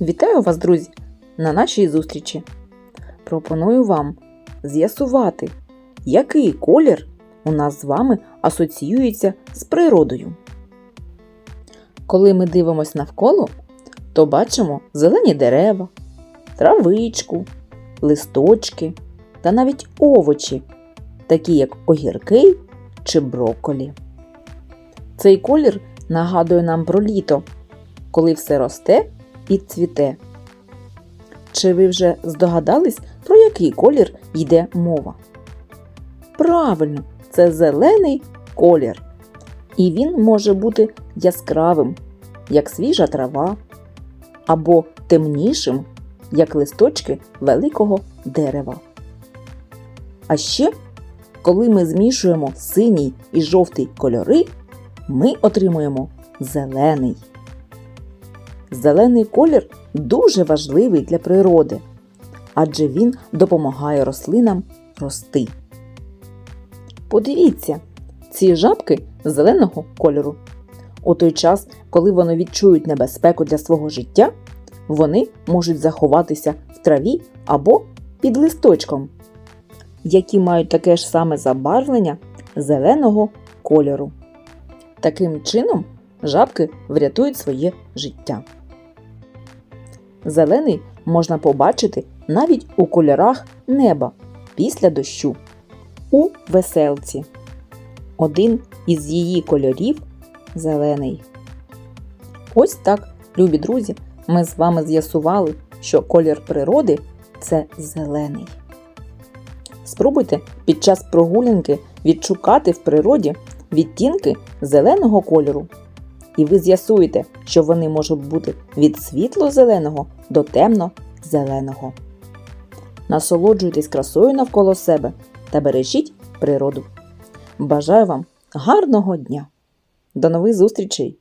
Вітаю вас, друзі, на нашій зустрічі. Пропоную вам з'ясувати, який колір у нас з вами асоціюється з природою. Коли ми дивимося навколо, то бачимо зелені дерева, травичку, листочки та навіть овочі, такі як огірки чи брокколі. Цей колір нагадує нам про літо, коли все росте і цвіте. Чи ви вже здогадались, про який колір йде мова? Правильно, це зелений колір. І він може бути яскравим, як свіжа трава, або темнішим, як листочки великого дерева. А ще, коли ми змішуємо синій і жовтий кольори, ми отримуємо зелений. Зелений колір дуже важливий для природи, адже він допомагає рослинам рости. Подивіться, ці жабки зеленого кольору. У той час, коли вони відчують небезпеку для свого життя, вони можуть заховатися в траві або під листочком, які мають таке ж саме забарвлення зеленого кольору. Таким чином, жабки врятують своє життя. Зелений можна побачити навіть у кольорах неба після дощу. У веселці. Один із її кольорів зелений. Ось так, любі друзі, ми з вами з'ясували, що колір природи це зелений. Спробуйте під час прогулянки відшукати в природі відтінки зеленого кольору. І ви з'ясуєте, що вони можуть бути від світло-зеленого до темно-зеленого. Насолоджуйтесь красою навколо себе та бережіть природу. Бажаю вам гарного дня! До нових зустрічей!